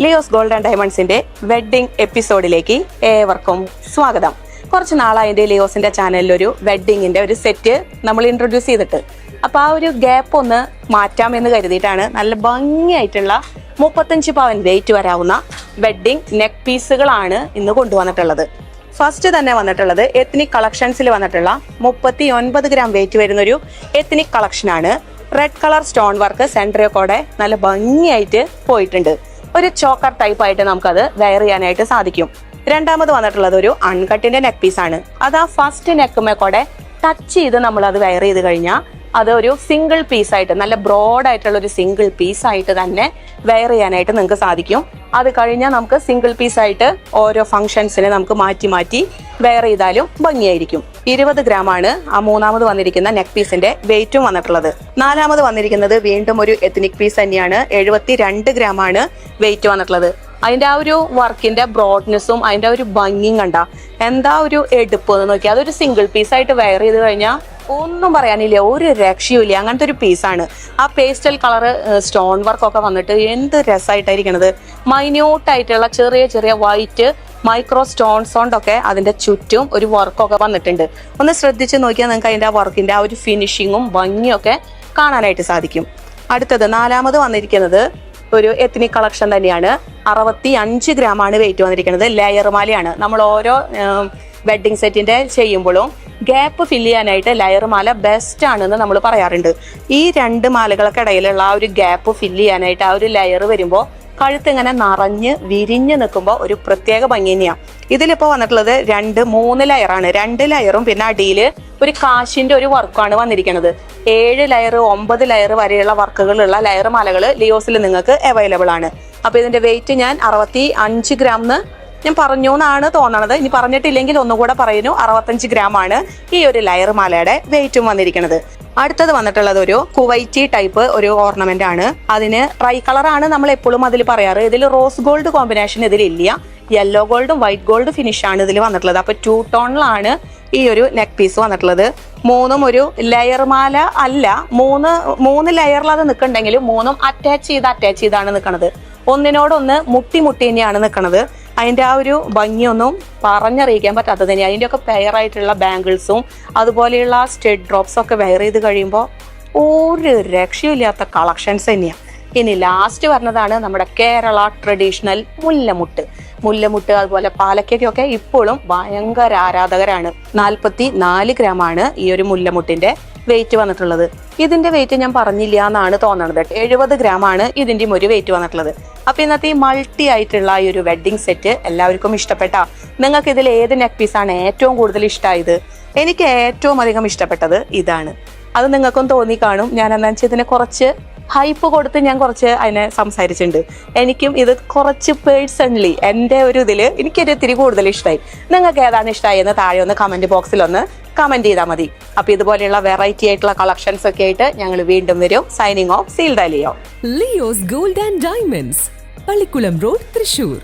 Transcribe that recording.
Leo's gold and ഡയമണ്ട്സിന്റെ wedding എപ്പിസോഡിലേക്ക് ഏവർക്കും സ്വാഗതം. കുറച്ച് നാളായിട്ട് ലിയോസിന്റെ ചാനലിൽ ഒരു വെഡ്ഡിങ്ങിന്റെ ഒരു സെറ്റ് നമ്മൾ ഇൻട്രൊഡ്യൂസ് ചെയ്തിട്ട്. അപ്പൊ ആ ഒരു ഗ്യാപ്പ് ഒന്ന് മാറ്റാം എന്ന് കരുതിയിട്ടാണ് നല്ല ഭംഗിയായിട്ടുള്ള മുപ്പത്തഞ്ച് പവൻ വെയിറ്റ് വരാവുന്ന വെഡ്ഡിംഗ് നെക്ക് പീസുകളാണ് ഇന്ന് കൊണ്ടുവന്നിട്ടുള്ളത്. ഫസ്റ്റ് തന്നെ വന്നിട്ടുള്ളത് എത്നിക് കളക്ഷൻസിൽ വന്നിട്ടുള്ള മുപ്പത്തി ഒൻപത് ഗ്രാം വെയിറ്റ് വരുന്ന ഒരു എത്നിക് കളക്ഷനാണ് റെഡ് കളർ സ്റ്റോൺ വർക്ക് സെൻട്രിയൊക്കെ നല്ല ഭംഗിയായിട്ട് പോയിട്ടുണ്ട്. ഒരു ചോക്കർ ടൈപ്പ് ആയിട്ട് നമുക്കത് വെയർ ചെയ്യാനായിട്ട് സാധിക്കും. രണ്ടാമത് വന്നിട്ടുള്ളത് ഒരു അൺകട്ടിന്റെ നെക്ക് പീസ് ആണ്. അത് ആ ഫസ്റ്റ് നെക്കുമേ കൂടെ ടച്ച് ചെയ്ത് നമ്മൾ അത് വെയർ ചെയ്ത് കഴിഞ്ഞാൽ അത് ഒരു സിംഗിൾ പീസ് ആയിട്ട് നല്ല ബ്രോഡ് ആയിട്ടുള്ള ഒരു സിംഗിൾ പീസ് ആയിട്ട് തന്നെ വെയർ ചെയ്യാനായിട്ട് നിങ്ങൾക്ക് സാധിക്കും. അത് കഴിഞ്ഞാൽ നമുക്ക് സിംഗിൾ പീസ് ആയിട്ട് ഓരോ ഫംഗ്ഷൻസിനെ നമുക്ക് മാറ്റി മാറ്റി വെയർ ചെയ്താലും ഭംഗിയായിരിക്കും. ഇരുപത് ഗ്രാം ആണ് ആ മൂന്നാമത് വന്നിരിക്കുന്ന നെക്ക് പീസിന്റെ വെയിറ്റും വന്നിട്ടുള്ളത്. നാലാമത് വന്നിരിക്കുന്നത് വീണ്ടും ഒരു എത്നിക് പീസ് തന്നെയാണ്. എഴുപത്തി രണ്ട് ഗ്രാം ആണ് വെയിറ്റ് വന്നിട്ടുള്ളത്. അതിന്റെ ആ ഒരു വർക്കിന്റെ ബ്രോഡ്നെസ്സും അതിന്റെ ആ ഒരു ഭംഗിയും കണ്ട എന്താ ഒരു എടുപ്പ് എന്ന് നോക്കി അതൊരു സിംഗിൾ പീസ് ആയിട്ട് വെയർ ചെയ്ത് കഴിഞ്ഞാൽ ഒന്നും പറയാനില്ല ഒരു രക്ഷയുമില്ല അങ്ങനത്തെ ഒരു പീസാണ് ആ പേസ്റ്റൽ കളർ സ്റ്റോൺ വർക്ക് ഒക്കെ വന്നിട്ട് എന്ത് രസമായിട്ടായിരിക്കണത് മൈന്യൂട്ടായിട്ടുള്ള ചെറിയ ചെറിയ വൈറ്റ് മൈക്രോ സ്റ്റോൺസ് കൊണ്ടൊക്കെ അതിന്റെ ചുറ്റും ഒരു വർക്കൊക്കെ വന്നിട്ടുണ്ട്. ഒന്ന് ശ്രദ്ധിച്ച് നോക്കിയാൽ നിങ്ങൾക്ക് അതിന്റെ ആ വർക്കിന്റെ ആ ഒരു ഫിനിഷിങ്ങും ഭംഗിയൊക്കെ കാണാനായിട്ട് സാധിക്കും. അടുത്തത് നാലാമത് വന്നിരിക്കുന്നത് ഒരു എത്നിക് കളക്ഷൻ തന്നെയാണ്. അറുപത്തി അഞ്ച് ഗ്രാമാണ് വെയിറ്റ് വന്നിരിക്കുന്നത്. ലെയർ മാലയാണ്. നമ്മൾ ഓരോ വെഡ്ഡിങ് സെറ്റിന്റെ ചെയ്യുമ്പോഴും ഗ്യാപ്പ് ഫില്ല് ചെയ്യാനായിട്ട് ലയർ മാല ബെസ്റ്റ് ആണെന്ന് നമ്മൾ പറയാറുണ്ട്. ഈ രണ്ട് മാലകൾക്ക് ഇടയിലുള്ള ആ ഒരു ഗ്യാപ്പ് ഫില്ല് ചെയ്യാനായിട്ട് ആ ഒരു ലെയർ വരുമ്പോൾ കഴുത്ത് ഇങ്ങനെ നിറഞ്ഞ് വിരിഞ്ഞ് നിൽക്കുമ്പോൾ ഒരു പ്രത്യേക ഭംഗി തന്നെയാണ് ഇതിലിപ്പോൾ വന്നിട്ടുള്ളത് രണ്ട് മൂന്ന് ലെയറാണ് രണ്ട് ലെയറും പിന്നെ അടിയിൽ ഒരു കാശിന്റെ ഒരു വർക്കാണ് വന്നിരിക്കുന്നത് ഏഴ് ലെയർ ഒമ്പത് ലെയർ വരെയുള്ള വർക്കുകളുള്ള ലെയർ മാലകൾ ലിയോസിൽ നിങ്ങൾക്ക് അവൈലബിൾ ആണ്. അപ്പോൾ ഇതിന്റെ വെയിറ്റ് ഞാൻ അറുപത്തി അഞ്ച് ഗ്രാം ഞാൻ പറഞ്ഞു എന്നാണ് തോന്നണത്. ഇനി പറഞ്ഞിട്ടില്ലെങ്കിൽ ഒന്നുകൂടെ പറയുന്നു. അറുപത്തഞ്ച് ഗ്രാം ആണ് ഈ ഒരു ലയർ മാലയുടെ വെയിറ്റും വന്നിരിക്കുന്നത് അടുത്തത് വന്നിട്ടുള്ളത് ഒരു കുവൈറ്റി ടൈപ്പ് ഒരു ഓർണമെന്റ് ആണ്. അതിന് ട്രൈ കളർ ആണ് നമ്മൾ എപ്പോഴും അതിൽ പറയാറ്. ഇതിൽ റോസ് ഗോൾഡ് കോമ്പിനേഷൻ ഇതിലില്ല. യെല്ലോ ഗോൾഡും വൈറ്റ് ഗോൾഡ് ഫിനിഷ് ആണ് ഇതിൽ വന്നിട്ടുള്ളത്. അപ്പൊ ടൂ ടോണിലാണ് ഈ ഒരു നെക്ക് പീസ് വന്നിട്ടുള്ളത്. മൂന്നും ഒരു ലെയർ മാല അല്ല. മൂന്ന് മൂന്ന് ലെയറിൽ അത് നിൽക്കണ്ടെങ്കിലും മൂന്നും അറ്റാച്ച് ചെയ്ത് അറ്റാച്ച് ചെയ്താണ് നിൽക്കുന്നത് ഒന്നിനോടൊന്ന് മുട്ടി മുട്ടി തന്നെയാണ് നിൽക്കുന്നത് അതിന്റെ ആ ഒരു ഭംഗിയൊന്നും പറഞ്ഞറിയിക്കാൻ പറ്റാത്തത് തന്നെ അതിന്റെയൊക്കെ ആയിട്ടുള്ള ബാംഗിൾസും അതുപോലെയുള്ള സ്റ്റെഡ് ഡ്രോപ്സും ഒക്കെ വെയർ ചെയ്ത് കഴിയുമ്പോൾ ഒരു രക്ഷയില്ലാത്ത കളക്ഷൻസ് തന്നെയാണ് ഇനി ലാസ്റ്റ് പറഞ്ഞതാണ് നമ്മുടെ കേരള ട്രഡീഷണൽ മുല്ലമുട്ട്. മുല്ലമുട്ട് അതുപോലെ പാലക്കൊക്കെ ഇപ്പോഴും ഭയങ്കര ആരാധകരാണ്. നാൽപ്പത്തി നാല് ഗ്രാമാണ് ഈ ഒരു മുല്ലമുട്ടിന്റെ വെയിറ്റ് വന്നിട്ടുള്ളത്. ഇതിന്റെ വെയിറ്റ് ഞാൻ പറഞ്ഞില്ല എന്നാണ് തോന്നണത്. എഴുപത് ഗ്രാം ആണ് ഇതിന്റെയും ഒരു വെയിറ്റ് വന്നിട്ടുള്ളത്. അപ്പൊ ഇന്നത്തെ ഈ മൾട്ടി ആയിട്ടുള്ള ഈ ഒരു വെഡ്ഡിംഗ് സെറ്റ് എല്ലാവർക്കും ഇഷ്ടപ്പെട്ട നിങ്ങൾക്ക് ഇതിൽ ഏത് നെക്ക് പീസാണ് ഏറ്റവും കൂടുതൽ ഇഷ്ടമായത് എനിക്ക് ഏറ്റവും അധികം ഇഷ്ടപ്പെട്ടത് ഇതാണ്. അത് നിങ്ങൾക്കും തോന്നി കാണും. ഞാൻ എന്താ വെച്ചാൽ ഇതിനെ കുറച്ച് ഹൈപ്പ് കൊടുത്ത് ഞാൻ കുറച്ച് അതിനെ സംസാരിച്ചിട്ടുണ്ട്. എനിക്കും ഇത് കുറച്ച് പേഴ്സണലി എന്റെ ഒരു ഇതിൽ എനിക്കൊരു ഇത്തിരി കൂടുതൽ ഇഷ്ടമായി നിങ്ങൾക്ക് ഏതാണ് ഇഷ്ടമായി എന്ന് താഴെ ഒന്ന് കമന്റ് ബോക്സിൽ ഒന്ന് കമന്റ് ചെയ്താൽ മതി. അപ്പോൾ ഇതുപോലെയുള്ള വെറൈറ്റി ആയിട്ടുള്ള കളക്ഷൻസ് ഒക്കെ ആയിട്ട് ഞങ്ങൾ വീണ്ടും വരും. Signing off seal the Leo Leo's gold and diamonds Pallikulam road Thrissur